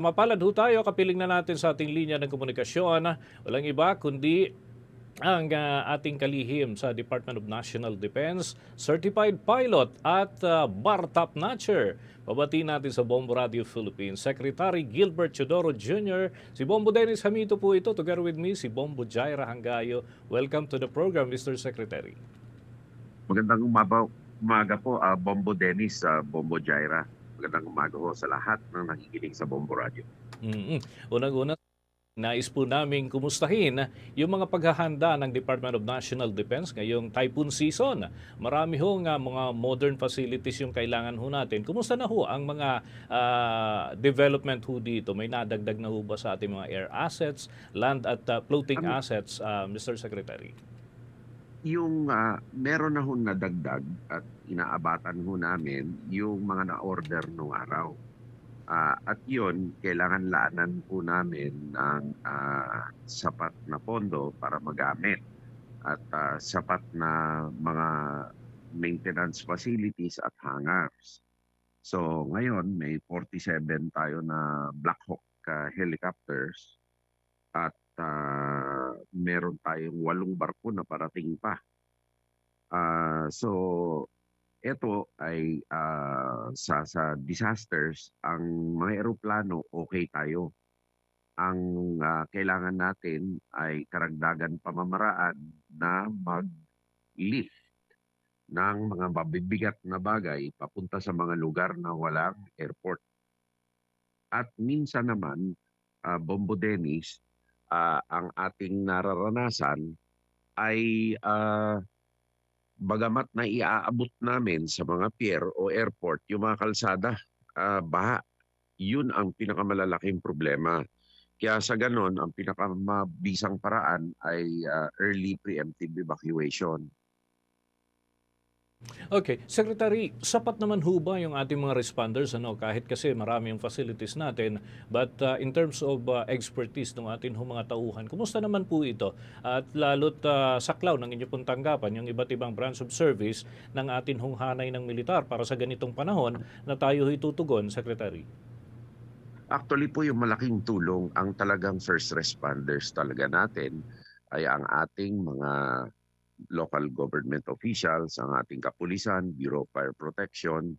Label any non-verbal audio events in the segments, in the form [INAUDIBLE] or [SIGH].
Mapalad ho tayo, kapiling na natin sa ating linya ng komunikasyon. Walang iba kundi ang ah, ating kalihim sa Department of National Defense, Certified Pilot at uh, Bar Top Notcher. Pabati natin sa Bombo Radio Philippines, Secretary Gilbert Chodoro Jr., si Bombo Dennis Hamito po ito, together with me, si Bombo Jaira Hangayo. Welcome to the program, Mr. Secretary. Magandang umaga, po, ah, Bombo Dennis, sa Bombo Jaira. Magandang umaga po sa lahat ng nakikinig sa Bombo Radio. mm Unang-una, nais po namin kumustahin yung mga paghahanda ng Department of National Defense ngayong typhoon season. Marami ho nga mga modern facilities yung kailangan ho natin. Kumusta na ho ang mga ah, development ho dito? May nadagdag na ho ba sa ating mga air assets, land at ah, floating assets, ah, Mr. Secretary? Yung ah, meron na hong nadagdag at inaabatan ho namin yung mga na-order nung araw. Ah, at yun, kailangan laanan po namin ng ah, sapat na pondo para magamit at ah, sapat na mga maintenance facilities at hangars. So ngayon may 47 tayo na Black Hawk ah, helicopters at ah, meron tayong walong barko na parating pa. Ah, so ito ay ah, sa sa disasters ang mga eroplano okay tayo. Ang ah, kailangan natin ay karagdagan pamamaraan na mag-lift ng mga mabibigat na bagay papunta sa mga lugar na walang airport. At minsan naman, ah, Bombo Dennis, ah, ang ating nararanasan ay ah, bagamat na iaabot namin sa mga pier o airport yung mga kalsada, ah, baha. Yun ang pinakamalalaking problema. Kaya sa ganon, ang pinakamabisang paraan ay ah, early preemptive evacuation. Okay, Secretary, sapat naman ho ba yung ating mga responders ano kahit kasi marami yung facilities natin but uh, in terms of uh, expertise ng ating ho mga tauhan, kumusta naman po ito? At lalo't uh, saklaw ng inyo pong tanggapan yung iba't ibang branch of service ng ating hong hanay ng militar para sa ganitong panahon na tayo ho'y tutugon, Secretary. Actually po yung malaking tulong ang talagang first responders talaga natin ay ang ating mga local government officials, ang ating kapulisan, Bureau of Fire Protection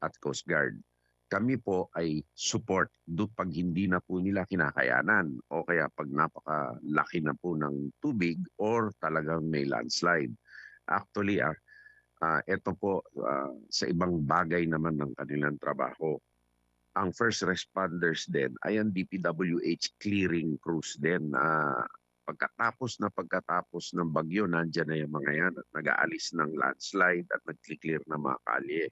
at Coast Guard. Kami po ay support do pag hindi na po nila kinakayanan o kaya pag napakalaki na po ng tubig or talagang may landslide. Actually, ah, ah, ito po ah, sa ibang bagay naman ng kanilang trabaho ang first responders din ay ang DPWH clearing crews din na pagkatapos na pagkatapos ng bagyo, nandyan na yung mga yan at nag-aalis ng landslide at nag-clear na mga kalye.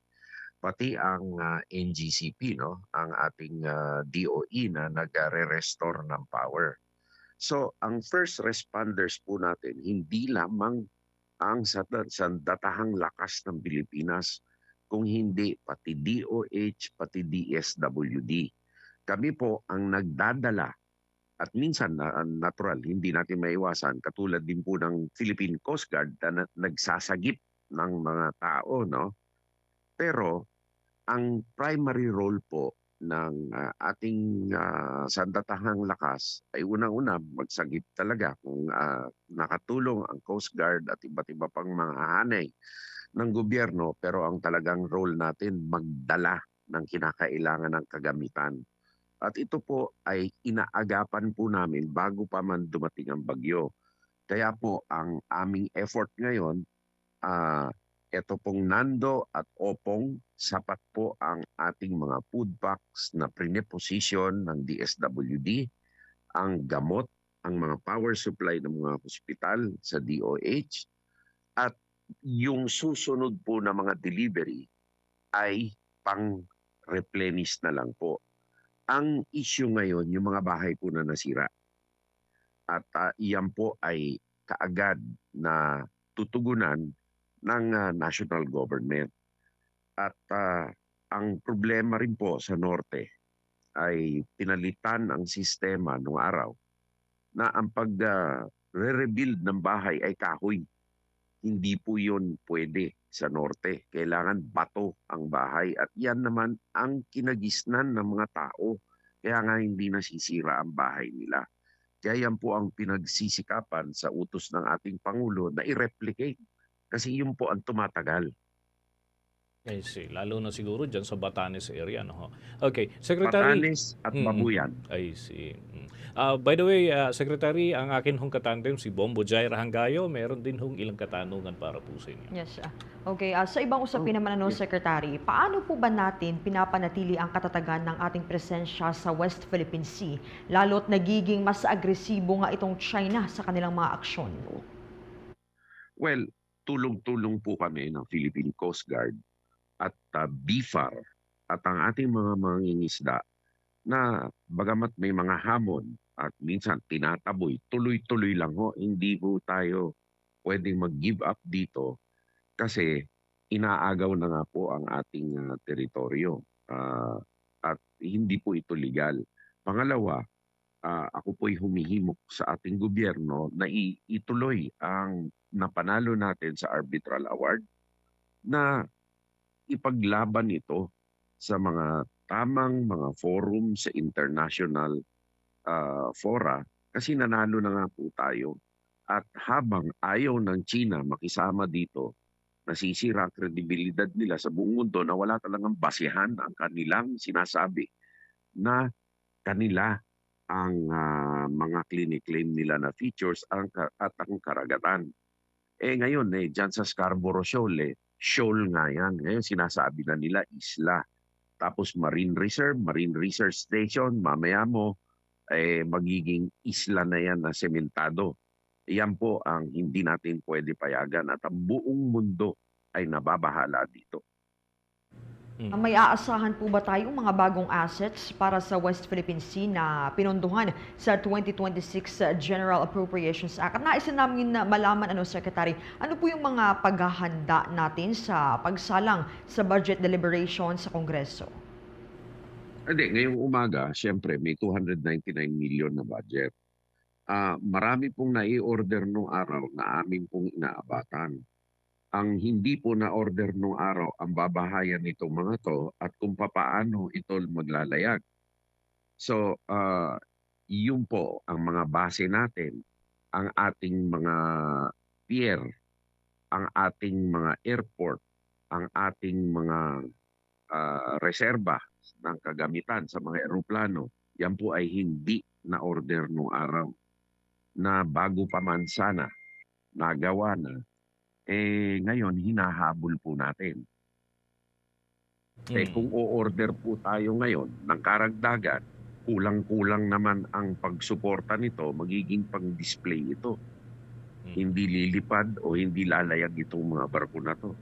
Pati ang ah, NGCP, no? ang ating ah, DOE na nag-re-restore ng power. So, ang first responders po natin, hindi lamang ang sa, sa datahang lakas ng Pilipinas, kung hindi pati DOH, pati DSWD. Kami po ang nagdadala at minsan na natural, hindi natin maiwasan, katulad din po ng Philippine Coast Guard na na- nagsasagip ng mga tao, no? Pero ang primary role po ng ah, ating ah, sandatahang lakas ay unang-una magsagip talaga kung ah, nakatulong ang Coast Guard at iba't iba pang mga hanay ng gobyerno pero ang talagang role natin magdala ng kinakailangan ng kagamitan. At ito po ay inaagapan po namin bago pa man dumating ang bagyo. Kaya po ang aming effort ngayon, ah ito pong Nando at Opong, sapat po ang ating mga food packs na preneposition ng DSWD, ang gamot, ang mga power supply ng mga hospital sa DOH, at yung susunod po na mga delivery ay pang-replenish na lang po. Ang issue ngayon, yung mga bahay po na nasira. At ah, iyan po ay kaagad na tutugunan ng ah, national government. At ah, ang problema rin po sa norte ay pinalitan ang sistema noong araw na ang pag re-rebuild ng bahay ay kahoy hindi po yun pwede sa norte. Kailangan bato ang bahay at yan naman ang kinagisnan ng mga tao. Kaya nga hindi nasisira ang bahay nila. Kaya yan po ang pinagsisikapan sa utos ng ating Pangulo na i-replicate. Kasi yun po ang tumatagal. I see. Lalo na siguro dyan sa Batanes area. No? Okay. Secretary. Patanes at. Babuyan. I see. Mm. Ah, by the way, ah, Secretary, ang akin hong katandem, si Bombo Jaira Hangayo, meron din hong ilang katanungan para po sa inyo. Yes. ah. Okay, ah, sa ibang usapin Oh, naman ano, yes. Secretary, paano po ba natin pinapanatili ang katatagan ng ating presensya sa West Philippine Sea, lalo't nagiging mas agresibo nga itong China sa kanilang mga aksyon? Well, tulong-tulong po kami ng Philippine Coast Guard at uh, BFAR at ang ating mga mangingisda na bagamat may mga hamon at minsan tinataboy, tuloy-tuloy lang ho. Hindi po tayo pwedeng mag-give up dito kasi inaagaw na nga po ang ating uh, teritoryo Ah, at hindi po ito legal. Pangalawa, ah, ako po'y humihimok sa ating gobyerno na ituloy ang napanalo natin sa arbitral award na ipaglaban ito sa mga tamang mga forum sa international ah, fora kasi nanalo na nga po tayo. At habang ayaw ng China makisama dito, nasisira ang kredibilidad nila sa buong mundo na wala talagang basihan ang kanilang sinasabi na kanila ang ah, mga clinic-claim nila na features ang, at ang karagatan. Eh ngayon, eh, dyan sa Scarborough Shoal, eh, shoal nga yan. Ngayon sinasabi na nila isla. Tapos Marine Reserve, Marine Research Station, mamaya mo, eh, magiging isla na yan na sementado. Yan po ang hindi natin pwede payagan at ang buong mundo ay nababahala dito. Ah, May aasahan po ba tayong mga bagong assets para sa West Philippine Sea na pinondohan sa 2026 General Appropriations Act? At nais na namin na malaman, ano, Secretary, ano po yung mga paghahanda natin sa pagsalang sa budget deliberation sa Kongreso? Hindi, ngayong umaga, siyempre may 299 million na budget. Ah, marami pong nai-order nung araw na amin pong inaabatan. Ang hindi po na-order nung araw, ang babahayan nitong mga to at kung papaano ito maglalayag. So, ah, yun po ang mga base natin, ang ating mga pier, ang ating mga airport, ang ating mga ah, reserba ng kagamitan sa mga eroplano, yan po ay hindi na order nung araw na bago pa man sana nagawa na, eh ngayon hinahabol po natin. Eh Mm. kung o-order po tayo ngayon ng karagdagan, kulang-kulang naman ang pagsuporta nito, magiging pang-display ito. Mm. Hindi lilipad o hindi lalayag itong mga barko na to.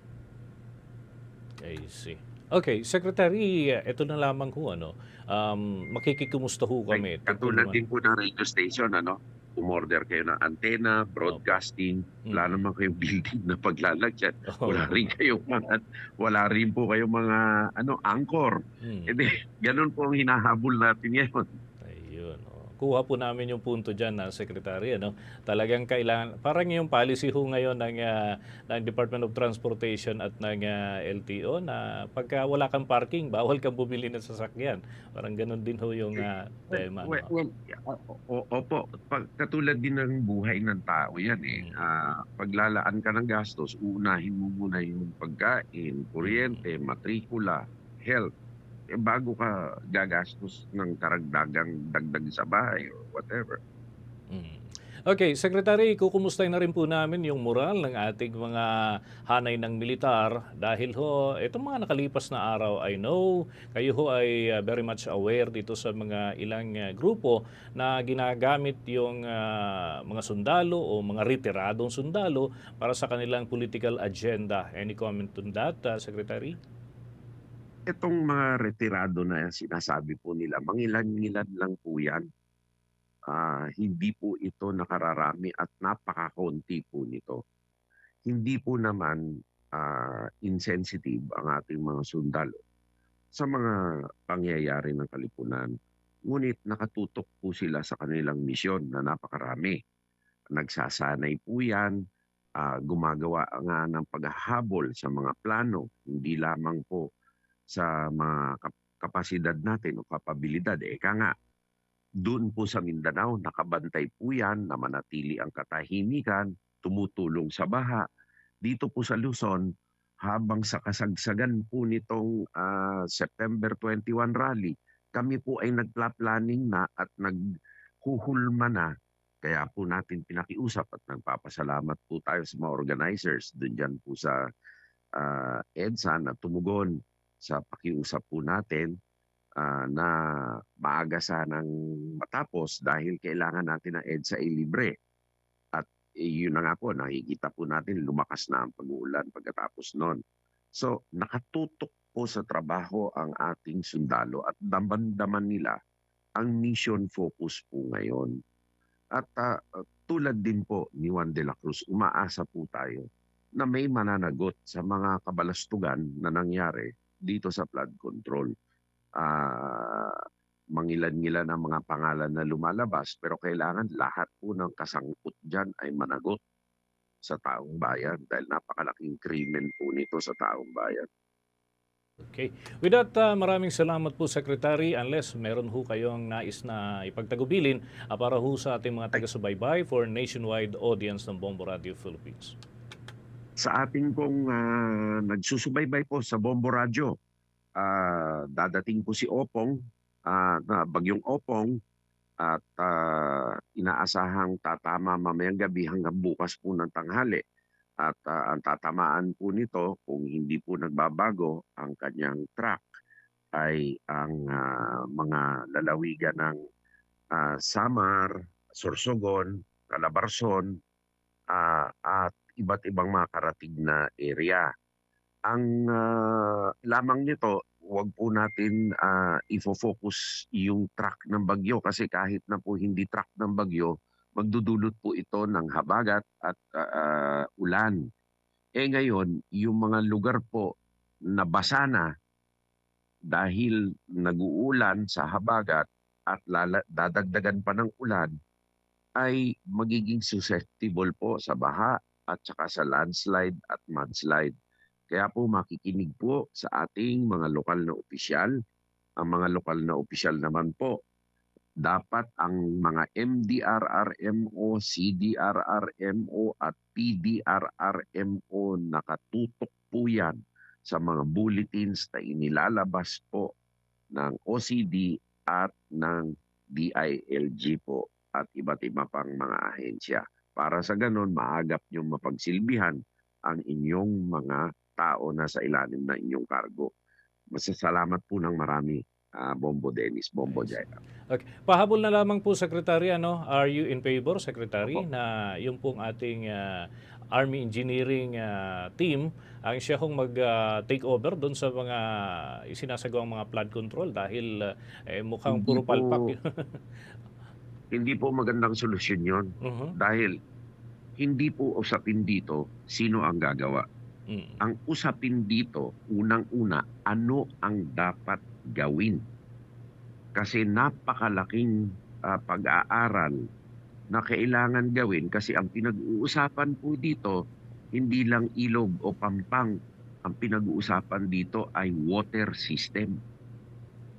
I see. Okay, Secretary, ito na lamang ho, ano, um, makikikumusta ho kami. Tungkol katulad din po ng radio station, ano, umorder kayo ng antena, broadcasting, Mm. wala naman kayong building na paglalagyan. [LAUGHS] Oh. Wala rin kayong mga, wala rin po kayong mga, ano, anchor. Mm. Hindi, ganun po ang hinahabol natin ngayon. Ayun. Oh. Kuha po namin yung punto dyan na Secretary. Ano? Talagang kailangan, parang yung policy ho ngayon ng, ah, ng Department of Transportation at ng ah, LTO na pagka wala kang parking, bawal kang bumili ng sasakyan. Parang ganun din ho yung ah, tema. Well, no? well, o- opo, pag, katulad din ng buhay ng tao yan eh. Mm. Ah, paglalaan ka ng gastos, uunahin mo muna yung pagkain, kuryente, matrikula, health. Eh, bago ka gagastos ng karagdagang dagdag sa bahay or whatever. Mm. Okay, Secretary, kukumustahin na rin po namin yung moral ng ating mga hanay ng militar dahil ho, itong mga nakalipas na araw, I know, kayo ho ay uh, very much aware dito sa mga ilang uh, grupo na ginagamit yung uh, mga sundalo o mga retiradong sundalo para sa kanilang political agenda. Any comment on that, uh, Secretary? Itong mga retirado na sinasabi po nila, mangilan-ngilan lang po yan. Ah, hindi po ito nakararami at napakakonti po nito. Hindi po naman ah, insensitive ang ating mga sundalo sa mga pangyayari ng kalipunan. Ngunit nakatutok po sila sa kanilang misyon na napakarami. Nagsasanay po yan, ah, gumagawa nga ng paghahabol sa mga plano, hindi lamang po sa mga kap- kapasidad natin o kapabilidad. Eka nga, doon po sa Mindanao, nakabantay po yan na manatili ang katahimikan, tumutulong sa baha. Dito po sa Luzon, habang sa kasagsagan po nitong ah, September 21 rally, kami po ay nagpla-planning na at naghuhulma na. Kaya po natin pinakiusap at nagpapasalamat po tayo sa mga organizers doon dyan po sa ah, EDSA na tumugon sa pakiusap po natin ah, na maaga sanang matapos dahil kailangan natin ng EDSA ay libre. At eh, yun na nga po, nakikita po natin lumakas na ang pag-uulan pagkatapos nun. So nakatutok po sa trabaho ang ating sundalo at daman-daman nila ang mission focus po ngayon. At ah, tulad din po ni Juan de la Cruz, umaasa po tayo na may mananagot sa mga kabalastugan na nangyari dito sa flood control. Ah, mangilan-ngilan ang mga pangalan na lumalabas pero kailangan lahat po ng kasangkot dyan ay managot sa taong bayan dahil napakalaking krimen po nito sa taong bayan. Okay. With that, ah, maraming salamat po, Secretary. Unless meron ho kayong nais na ipagtagubilin ah, para ho sa ating mga taga-subaybay for nationwide audience ng Bombo Radio Philippines. Sa ating pong ah, nagsusubaybay po sa Bombo Radio, ah, dadating po si Opong, ah, na bagyong Opong, at ah, inaasahang tatama mamayang gabi hanggang bukas po ng tanghali. At ah, ang tatamaan po nito, kung hindi po nagbabago ang kanyang track, ay ang ah, mga lalawigan ng ah, Samar, Sorsogon, Calabarzon, ah, at iba't ibang mga karatig na area. Ang ah, lamang nito, wag po natin ah, ifo-focus yung track ng bagyo kasi kahit na po hindi track ng bagyo, magdudulot po ito ng habagat at ah, ah, ulan. Eh ngayon, yung mga lugar po na basa na dahil nag-uulan sa habagat at lala- dadagdagan pa ng ulan, ay magiging susceptible po sa baha at saka sa landslide at mudslide. Kaya po makikinig po sa ating mga lokal na opisyal. Ang mga lokal na opisyal naman po, dapat ang mga MDRRMO, CDRRMO at PDRRMO nakatutok po yan sa mga bulletins na inilalabas po ng OCD at ng DILG po at iba't iba pang mga ahensya. Para sa ganon, maagap niyong mapagsilbihan ang inyong mga tao na sa ilalim na inyong kargo. Masasalamat po ng marami, ah, Bombo Dennis, Bombo. Jaina. Okay. Pahabol na lamang po, Secretary, ano, are you in favor, Secretary, Opo. na yung pong ating ah, Army Engineering ah, team ang siya hong mag-take over doon sa mga isinasagawang mga flood control dahil ah, eh, mukhang Hindi puro palpak. [LAUGHS] Hindi po magandang solusyon yon Mhm. dahil hindi po usapin dito sino ang gagawa. Mm. Ang usapin dito, unang-una, ano ang dapat gawin? Kasi napakalaking ah, pag-aaral na kailangan gawin kasi ang pinag-uusapan po dito, hindi lang ilog o pampang. Ang pinag-uusapan dito ay water system.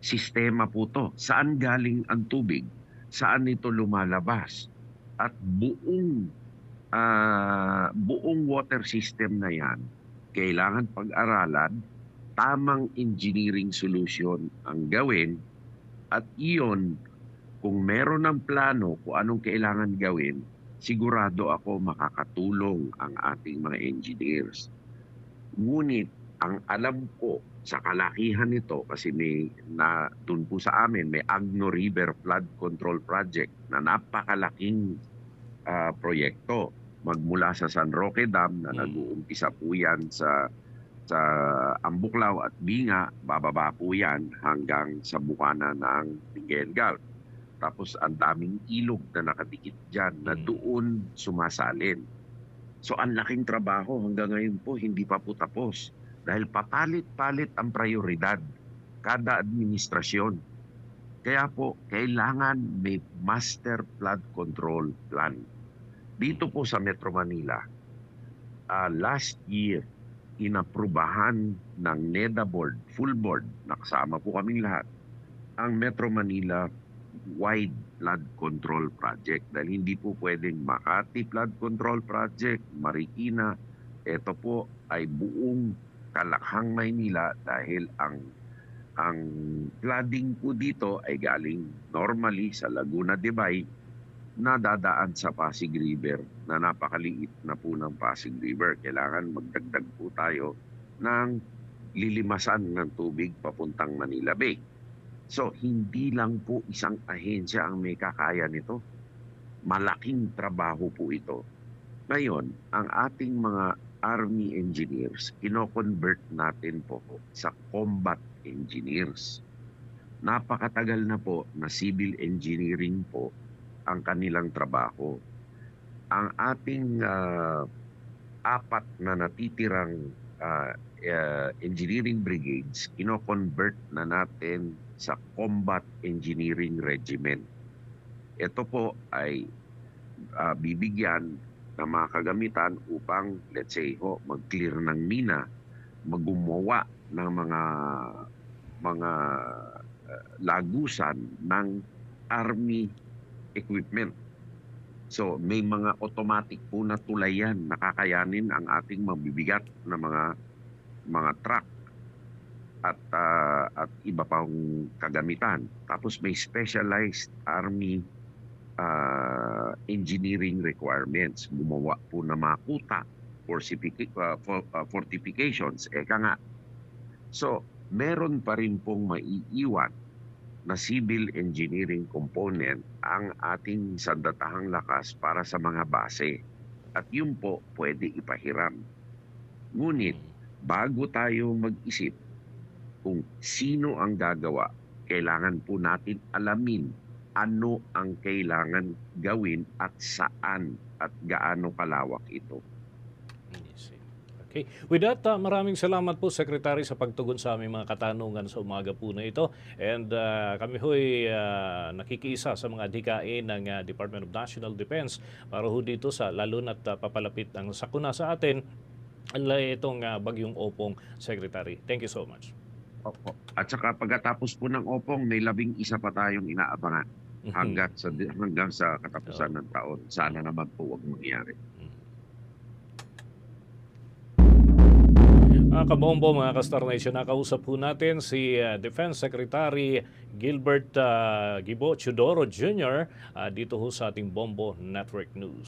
Sistema po to. Saan galing ang tubig? Saan ito lumalabas? At buong ah, buong water system na yan, kailangan pag-aralan, tamang engineering solution ang gawin, at iyon, kung meron ng plano kung anong kailangan gawin, sigurado ako makakatulong ang ating mga engineers. Ngunit, ang alam ko sa kalakihan nito, kasi may na dun po sa amin, may Agno River Flood Control Project na napakalaking ah, proyekto magmula sa San Roque Dam na Mm. nag-uumpisa po yan sa sa Ambuklaw at Binga, bababa po yan hanggang sa bukana ng Miguel Gulf. Tapos ang daming ilog na nakadikit dyan na Mm. doon sumasalin. So ang laking trabaho hanggang ngayon po hindi pa po tapos dahil papalit-palit ang prioridad kada administrasyon. Kaya po kailangan may master flood control plan. Dito po sa Metro Manila, ah, last year inaprubahan ng NEDA board, full board, nakasama po kaming lahat, ang Metro Manila Wide Flood Control Project. Dahil hindi po pwedeng Makati Flood Control Project, Marikina, ito po ay buong Kalakhang Maynila dahil ang ang flooding po dito ay galing normally sa Laguna de Bay na dadaan sa Pasig River na napakaliit na po ng Pasig River. Kailangan magdagdag po tayo ng lilimasan ng tubig papuntang Manila Bay. So, hindi lang po isang ahensya ang may kakaya nito. Malaking trabaho po ito. Ngayon, ang ating mga Army engineers, kino-convert natin po sa combat engineers. Napakatagal na po na civil engineering po ang kanilang trabaho. Ang ating ah, apat na natitirang ah, ah, engineering brigades, kino-convert na natin sa Combat Engineering Regiment. Ito po ay ah, bibigyan ng mga kagamitan upang, let's say, ho, mag-clear ng mina, magumawa ng mga mga ah, lagusan ng army equipment. So, may mga automatic po na tulayan na kakayanin ang ating mabibigat na mga mga truck at ah, at iba pang kagamitan. Tapos may specialized army ah, engineering requirements. Gumawa po ng mga kuta, ah, for- ah, fortifications, eka nga. So, meron pa rin pong maiiwan na civil engineering component ang ating sandatahang lakas para sa mga base. At yun po pwede ipahiram. Ngunit bago tayo mag-isip kung sino ang gagawa, kailangan po natin alamin ano ang kailangan gawin at saan at gaano kalawak ito. Okay. With that, ah, maraming salamat po, Secretary, sa pagtugon sa aming mga katanungan sa umaga po na ito. And ah, kami ho'y ah, nakikiisa sa mga adhikain ng ah, Department of National Defense para ho dito sa lalo na't ah, papalapit ang sakuna sa atin ala itong ah, bagyong opong, Secretary. Thank you so much. Opo. At saka pagkatapos po ng opong, may labing isa pa tayong inaabangan hanggang sa hanggang sa katapusan ng taon. Sana naman po wag mangyari. Mga kabombo, mga ka-Star Nation, nakausap po natin si ah, Defense Secretary Gilbert ah, Gibo Chudoro Jr. ah, dito ho sa ating Bombo Network News.